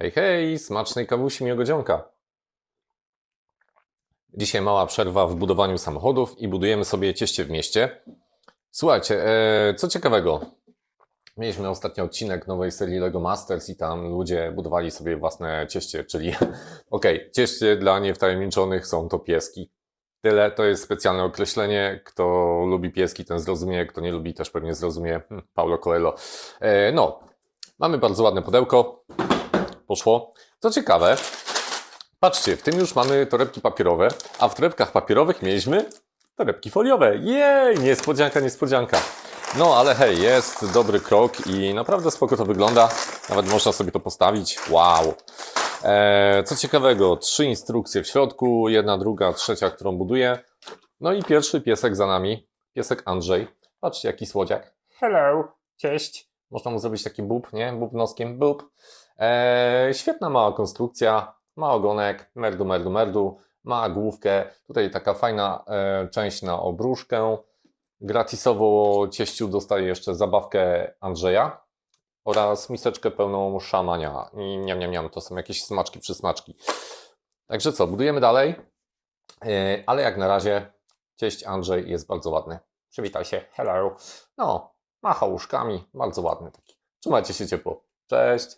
Hej, hej, smacznej kawusi miłego dzionka. Dzisiaj mała przerwa w budowaniu samochodów i budujemy sobie cieście w mieście. Słuchajcie, e, co ciekawego. Mieliśmy ostatni odcinek nowej serii LEGO Masters i tam ludzie budowali sobie własne cieście, czyli okej, cieście dla niewtajemniczonych są to pieski. Tyle, to jest specjalne określenie. Kto lubi pieski, ten zrozumie, kto nie lubi, też pewnie zrozumie. Hm, Paulo Coelho. E, no, mamy bardzo ładne pudełko. Poszło. Co ciekawe, patrzcie, w tym już mamy torebki papierowe, a w torebkach papierowych mieliśmy torebki foliowe. Jej, niespodzianka, niespodzianka. No ale hej, jest dobry krok i naprawdę spoko to wygląda. Nawet można sobie to postawić. Wow. Eee, co ciekawego, trzy instrukcje w środku, jedna, druga, trzecia, którą buduję. No i pierwszy piesek za nami, piesek Andrzej. Patrzcie, jaki słodziak. Hello, cześć. Można mu zrobić taki bób, nie? Bób noskiem, bób. Eee, świetna mała konstrukcja, ma ogonek, merdu, merdu, merdu, ma główkę. Tutaj taka fajna e, część na obruszkę. Gratisowo cieściu dostaje jeszcze zabawkę Andrzeja oraz miseczkę pełną szamania. I niam, niam, niam, to są jakieś smaczki, przysmaczki. Także co, budujemy dalej. E, ale jak na razie cieść Andrzej jest bardzo ładny. Przywitaj się, hello. No, macha łóżkami, bardzo ładny taki. Trzymajcie się ciepło. Cześć.